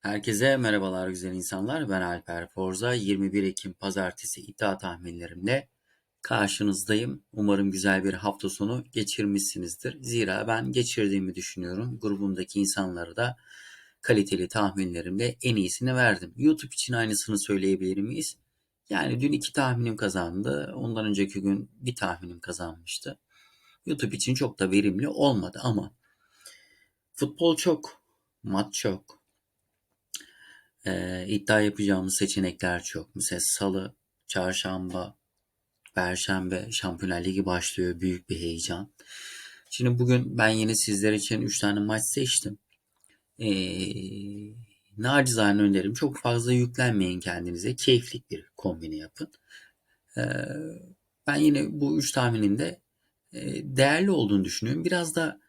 Herkese merhabalar güzel insanlar. Ben Alper Forza. 21 Ekim Pazartesi iddia tahminlerimle karşınızdayım. Umarım güzel bir hafta sonu geçirmişsinizdir. Zira ben geçirdiğimi düşünüyorum. Grubumdaki insanlara da kaliteli tahminlerimle en iyisini verdim. YouTube için aynısını söyleyebilir miyiz? Yani dün iki tahminim kazandı. Ondan önceki gün bir tahminim kazanmıştı. YouTube için çok da verimli olmadı ama futbol çok, maç çok, e, iddia yapacağımız seçenekler çok. Mesela salı, çarşamba, perşembe Şampiyonlar Ligi başlıyor. Büyük bir heyecan. Şimdi bugün ben yine sizler için 3 tane maç seçtim. E, nacizane önerim çok fazla yüklenmeyin kendinize. Keyiflik bir kombine yapın. E, ben yine bu 3 tahminin de e, değerli olduğunu düşünüyorum. Biraz da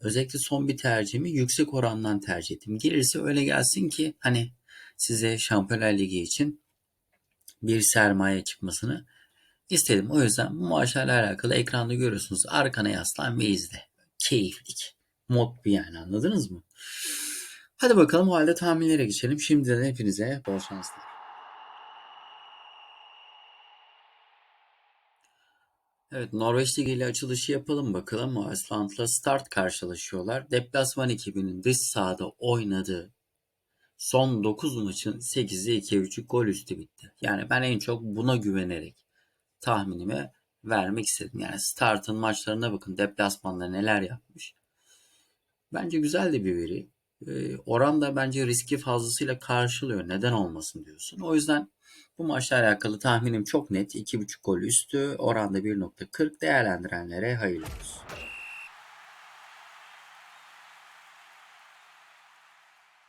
özellikle son bir tercihimi yüksek orandan tercih ettim. Gelirse öyle gelsin ki hani size Şampiyonlar Ligi için bir sermaye çıkmasını istedim. O yüzden bu maçlarla alakalı ekranda görüyorsunuz. Arkana yaslan ve izle. Keyiflik. Mod bir yani anladınız mı? Hadi bakalım o halde tahminlere geçelim. Şimdiden hepinize bol şanslar. Evet Norveç Ligi ile açılışı yapalım bakalım. Iceland'la Start karşılaşıyorlar. Deplasman ekibinin dış sahada oynadığı son 9 maçın 8'i 2.5 gol üstü bitti. Yani ben en çok buna güvenerek tahminimi vermek istedim. Yani Start'ın maçlarına bakın deplasmanda neler yapmış. Bence güzel de bir veri. Ee, oran da bence riski fazlasıyla karşılıyor. Neden olmasın diyorsun. O yüzden bu maçla alakalı tahminim çok net. 2.5 gol üstü. Oranda 1.40 değerlendirenlere hayırlı olsun.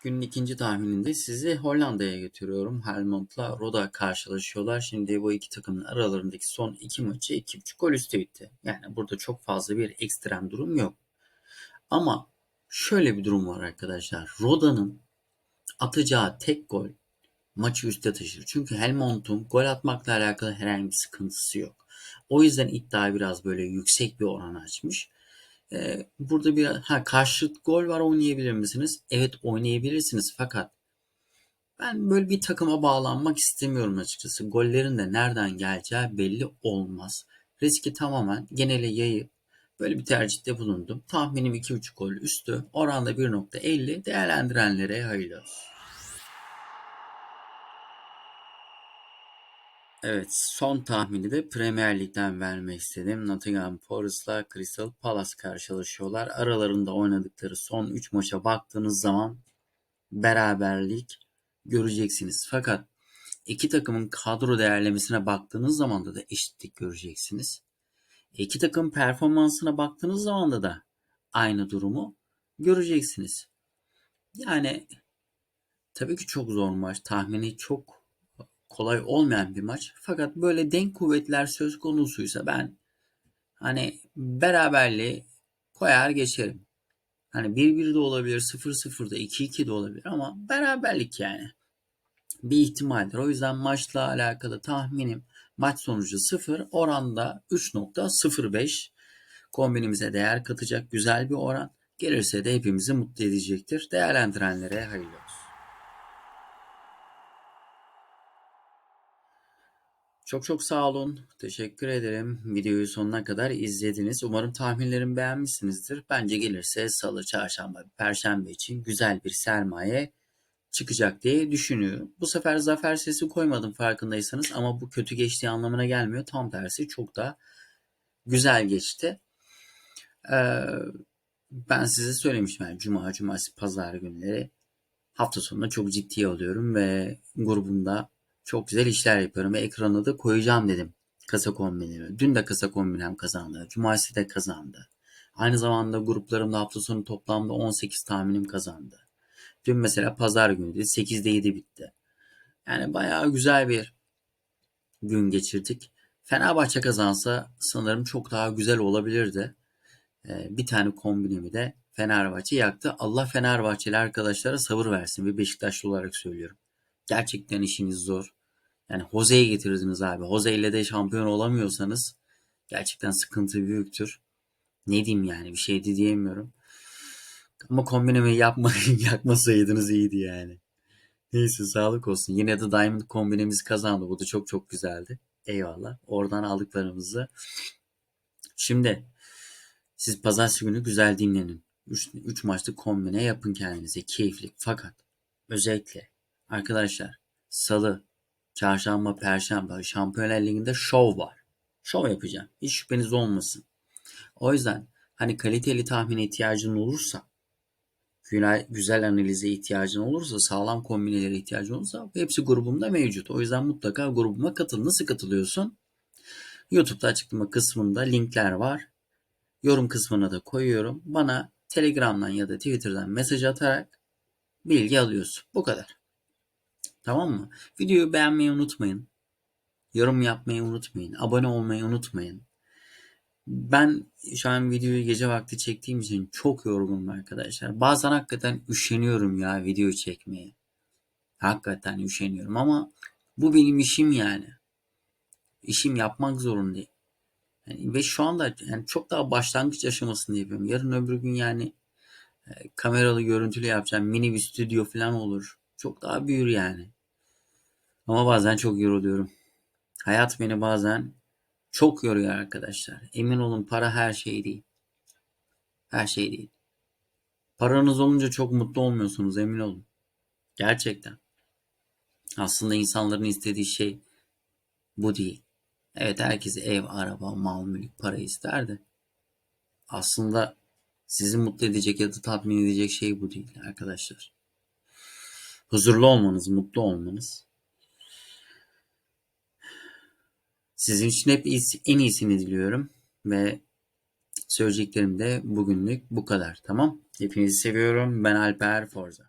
Günün ikinci tahmininde sizi Hollanda'ya getiriyorum. Helmond'la Roda karşılaşıyorlar. Şimdi bu iki takımın aralarındaki son iki maçı 2.5 gol üstü bitti. Yani burada çok fazla bir ekstrem durum yok. Ama şöyle bir durum var arkadaşlar. Roda'nın atacağı tek gol maçı üste taşır. Çünkü Helmond'un gol atmakla alakalı herhangi bir sıkıntısı yok. O yüzden iddia biraz böyle yüksek bir oran açmış. Ee, burada bir ha karşıt gol var oynayabilir misiniz? Evet oynayabilirsiniz fakat ben böyle bir takıma bağlanmak istemiyorum açıkçası. Gollerin de nereden geleceği belli olmaz. Riski tamamen genele yayıp böyle bir tercihte bulundum. Tahminim 2.5 gol üstü. Oranda 1.50 değerlendirenlere hayırlı olsun. Evet, son tahmini de Premier Lig'den vermek istedim. Nottingham Forest'la Crystal Palace karşılaşıyorlar. Aralarında oynadıkları son 3 maça baktığınız zaman beraberlik göreceksiniz. Fakat iki takımın kadro değerlemesine baktığınız zaman da, da eşitlik göreceksiniz. İki takım performansına baktığınız zaman da da aynı durumu göreceksiniz. Yani tabii ki çok zor maç. Tahmini çok kolay olmayan bir maç. Fakat böyle denk kuvvetler söz konusuysa ben hani beraberliği koyar geçerim. Hani 1-1 de olabilir, 0-0 da 2-2 de olabilir ama beraberlik yani. Bir ihtimaldir. O yüzden maçla alakalı tahminim maç sonucu 0, oranda 3.05 kombinimize değer katacak güzel bir oran. Gelirse de hepimizi mutlu edecektir. Değerlendirenlere hayırlı olsun. Çok çok sağ olun. Teşekkür ederim. Videoyu sonuna kadar izlediniz. Umarım tahminlerimi beğenmişsinizdir. Bence gelirse salı, çarşamba, perşembe için güzel bir sermaye çıkacak diye düşünüyorum. Bu sefer zafer sesi koymadım farkındaysanız ama bu kötü geçtiği anlamına gelmiyor. Tam tersi çok da güzel geçti. Ee, ben size söylemiştim yani cuma, cumartesi, pazar günleri hafta sonunda çok ciddiye alıyorum ve grubumda çok güzel işler yapıyorum ve ekrana da koyacağım dedim kasa kombinleri. Dün de kasa kombinem kazandı. Cumartesi de kazandı. Aynı zamanda gruplarımda hafta sonu toplamda 18 tahminim kazandı. Dün mesela pazar günü de 8'de 7 bitti. Yani bayağı güzel bir gün geçirdik. Fenerbahçe kazansa sanırım çok daha güzel olabilirdi. Ee, bir tane kombinimi de Fenerbahçe yaktı. Allah Fenerbahçeli arkadaşlara sabır versin. Bir Beşiktaşlı olarak söylüyorum. Gerçekten işiniz zor. Yani Jose'yi getirdiniz abi. Jose ile de şampiyon olamıyorsanız gerçekten sıkıntı büyüktür. Ne diyeyim yani bir şey de diyemiyorum. Ama kombinemi yapma, yapmasaydınız iyiydi yani. Neyse sağlık olsun. Yine de Diamond kombinemiz kazandı. Bu da çok çok güzeldi. Eyvallah. Oradan aldıklarımızı. Şimdi siz pazartesi günü güzel dinlenin. 3 maçlık kombine yapın kendinize. Keyifli. Fakat özellikle arkadaşlar salı, çarşamba, perşembe Şampiyonlar Ligi'nde şov var. Şov yapacağım. Hiç şüpheniz olmasın. O yüzden hani kaliteli tahmine ihtiyacın olursa güzel, güzel analize ihtiyacın olursa, sağlam kombinelere ihtiyacın olursa hepsi grubumda mevcut. O yüzden mutlaka grubuma katıl. Nasıl katılıyorsun? YouTube'da açıklama kısmında linkler var. Yorum kısmına da koyuyorum. Bana Telegram'dan ya da Twitter'dan mesaj atarak bilgi alıyorsun. Bu kadar. Tamam mı? Videoyu beğenmeyi unutmayın. Yorum yapmayı unutmayın. Abone olmayı unutmayın. Ben şu an videoyu gece vakti çektiğim için çok yorgunum arkadaşlar. Bazen hakikaten üşeniyorum ya video çekmeye. Hakikaten üşeniyorum ama bu benim işim yani. İşim yapmak zorundayım. Yani ve şu anda yani çok daha başlangıç aşamasında yapıyorum. Yarın öbür gün yani e, kameralı görüntülü yapacağım. Mini bir stüdyo falan olur. Çok daha büyür yani. Ama bazen çok yoruluyorum. Hayat beni bazen çok yoruyor arkadaşlar. Emin olun para her şey değil. Her şey değil. Paranız olunca çok mutlu olmuyorsunuz emin olun. Gerçekten. Aslında insanların istediği şey bu değil. Evet herkes ev, araba, mal, mülk, para ister de aslında sizi mutlu edecek ya da tatmin edecek şey bu değil arkadaşlar. Huzurlu olmanız, mutlu olmanız. Sizin için hep en iyisini diliyorum ve söyleyeceklerim de bugünlük bu kadar. Tamam? Hepinizi seviyorum. Ben Alper Forza.